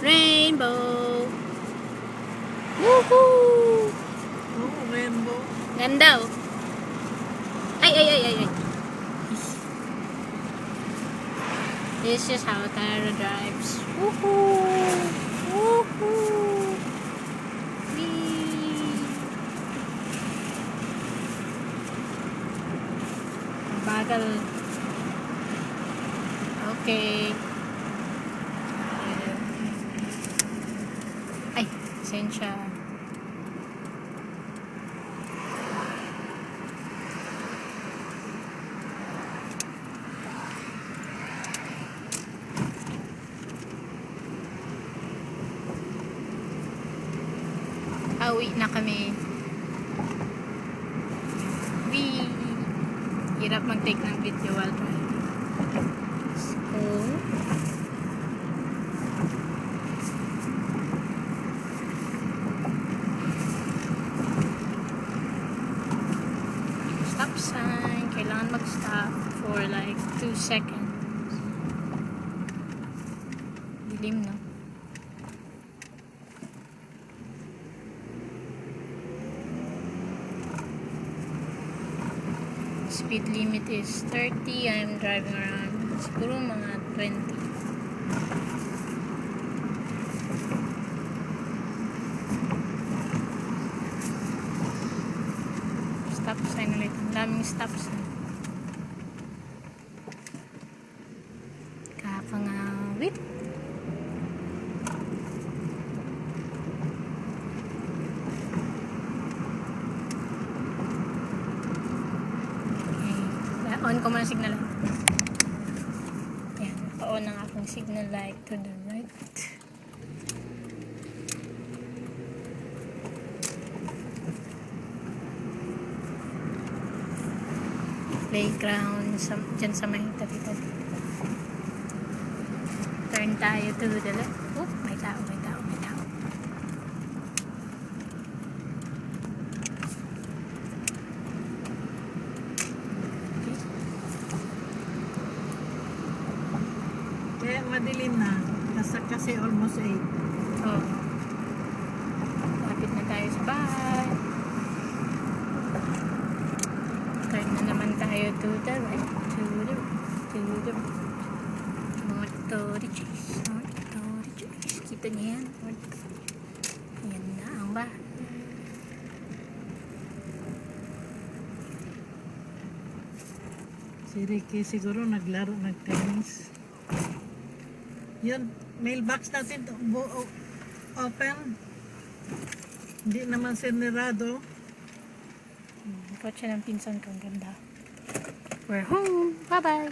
Rainbow. Woohoo! Oh, rainbow. Ganda oh. Ay, ay, ay, ay, ay. This is how Tara drives. Woohoo! Woohoo! Whee! Bagal. Okay. Ay, sensya. Pauwi na kami. Wee! Hirap mag-take ng video while. So, stop Kailangan mag-stop for like 2 seconds. Dilim, no? speed limit is 30 I'm driving around siguro mga 20 stop sign ulit ang daming stop sign kakangawit Okay. On ko muna signal light. Yan. Pa-on ang aking signal light to the right. Playground sa, dyan sa may tabi-tabi. Turn tayo to the left. Oh, may tao, may tao, may tao. Kaya madilim na. Nasa kasi almost 8. Oh. Lapit na tayo sa bahay. Turn na naman tayo to the right. To the to the Motor chase. Motor niyo yan? Motor. Yan na ang bahay. Si Ricky siguro naglaro ng tennis. Yun, mailbox natin to, open. Hindi naman sinirado. Hmm, Kotse ng pinsan ko. Ang ganda. We're home. Bye-bye.